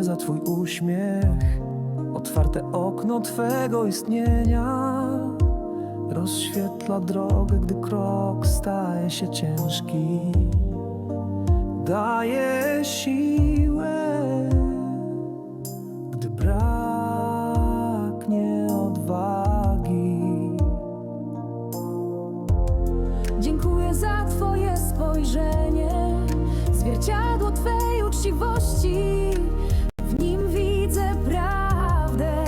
za Twój uśmiech, otwarte okno Twego istnienia. Rozświetla drogę, gdy krok staje się ciężki. Daje siłę, gdy braknie odwagi. Dziękuję za Twoje spojrzenie, zwierciadło Twej uczciwości. W nim widzę prawdę,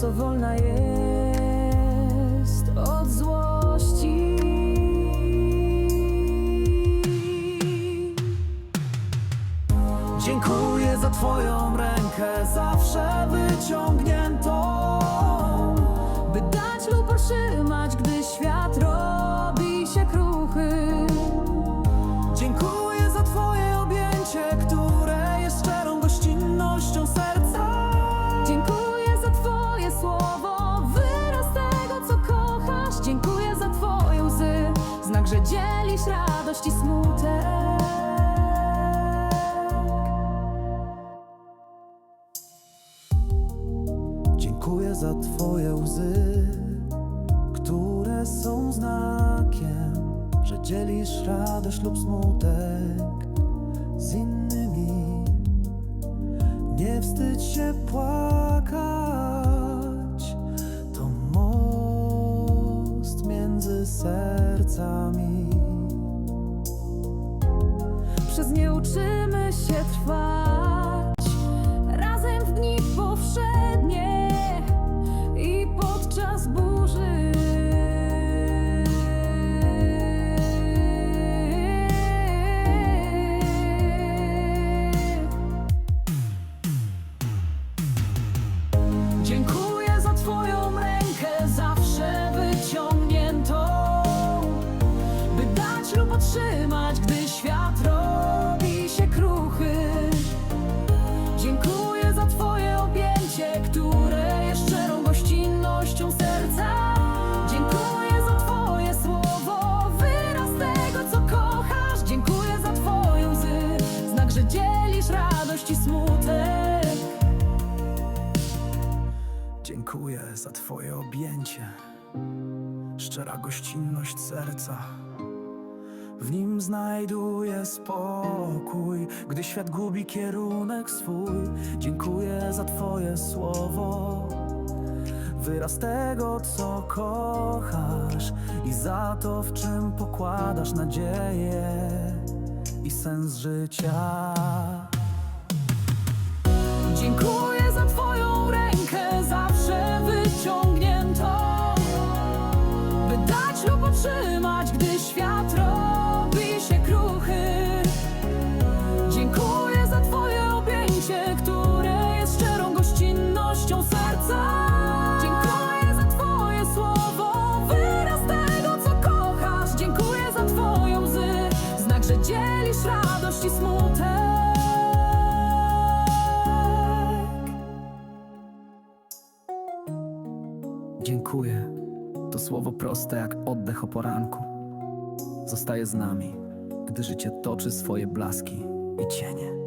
co wolna jest od złości. Dziękuję za Twoją rękę, zawsze wyciągniętą. By dać lub otrzymać, gdy świat robi się kruchy. Dzielisz radość i smutek. Dziękuję za Twoje łzy, które są znakiem, że dzielisz radość lub smutek z innymi. Nie wstydź się płakać, nie uczymy się trwać Dziękuję za Twoje objęcie, szczera gościnność serca. W nim znajduję spokój, gdy świat gubi kierunek swój. Dziękuję za Twoje słowo, wyraz tego, co kochasz, i za to, w czym pokładasz nadzieję i sens życia. Dziękuję Dziękuję. To słowo proste jak oddech o poranku. Zostaje z nami, gdy życie toczy swoje blaski i cienie.